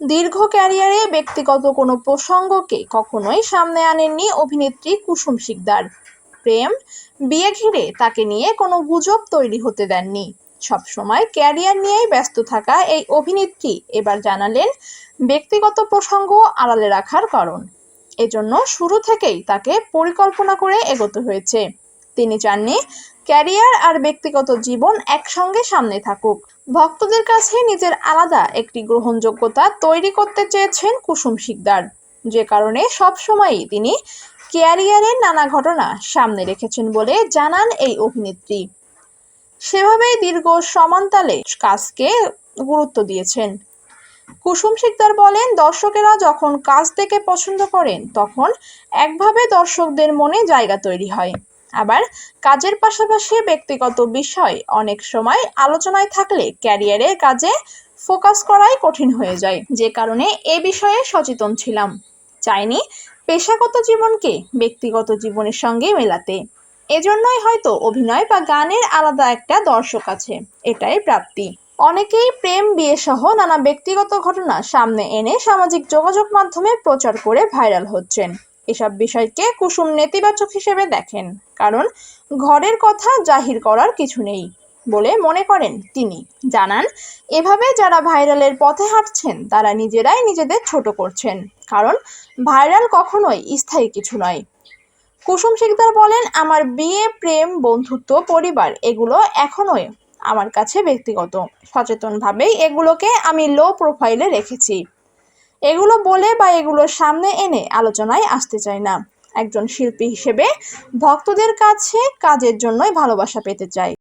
দীর্ঘ ক্যারিয়ারে ব্যক্তিগত কোনো প্রসঙ্গকে কখনোই সামনে আনেননি অভিনেত্রী কুসুম শিকদার। প্রেম, বিয়ে ঘিরে তাকে নিয়ে কোনো গুজব তৈরি হতে দেননি। সবসময় ক্যারিয়ার নিয়েই ব্যস্ত থাকা এই অভিনেত্রী এবার জানালেন, ব্যক্তিগত প্রসঙ্গ আড়ালে রাখার কারণ। এজন্য শুরু থেকেই তাকে পরিকল্পনা করে এগোতে হয়েছে। তিনি চাননি। ক্যারিয়ার আর ব্যক্তিগত জীবন একসঙ্গে সামনে থাকুক। ভক্তদের কাছে নিজের আলাদা একটি গ্রহণযোগ্যতা তৈরি করতে চেয়েছেন কুসুম শিকদার। যে কারণে সবসময়ই তিনি ক্যারিয়ারের নানা ঘটনা সামনে রেখেছেন বলে জানান এই অভিনেত্রী। সেভাবেই দীর্ঘ সমান্তালে কাজকে গুরুত্ব দিয়েছেন। কুসুম শিকদার বলেন, দর্শকেরা যখন কাজ দেখে পছন্দ করেন, তখন একভাবে দর্শকদের মনে জায়গা তৈরি হয়। আবার কাজের পাশাপাশি ব্যক্তিগত বিষয় অনেক সময় আলোচনায় থাকলে ক্যারিয়ারের কাজে ফোকাস করাই কঠিন হয়ে যায়। যে কারণে এ বিষয়ে সচেতন ছিলাম। চাইনি পেশাগত জীবনকে ব্যক্তিগত জীবনের সঙ্গে মেলাতে। এজন্যই হয়তো অভিনয় বা গানের আলাদা একটা দর্শক আছে, এটাই প্রাপ্তি। অনেকেই প্রেম, বিয়ে সহ নানা ব্যক্তিগত ঘটনা সামনে এনে সামাজিক যোগাযোগ মাধ্যমে প্রচার করে ভাইরাল হচ্ছেন। এসব বিষয়কে কুসুম নেতিবাচক হিসেবে দেখেন। কারণ ঘরের কথা জাহির করার কিছু নেই বলে মনে করেন তিনি। জানান, এভাবে যারা ভাইরালের পথে হাঁটছেন, তারা নিজেরাই নিজেদের ছোট করছেন। কারণ ভাইরাল কখনোই স্থায়ী কিছু নয়। কুসুম শিকদার বলেন, আমার বিয়ে, প্রেম, বন্ধুত্ব, পরিবার, এগুলো এখনোই আমার কাছে ব্যক্তিগত। সচেতনভাবেই এগুলোকে আমি লো প্রোফাইলে রেখেছি। এগুলো বলে বা এগুলোর সামনে এনে আলোচনায় আসতে চাই না। একজন শিল্পী হিসেবে ভক্তদের কাছে কাজের জন্যই ভালোবাসা পেতে চাই।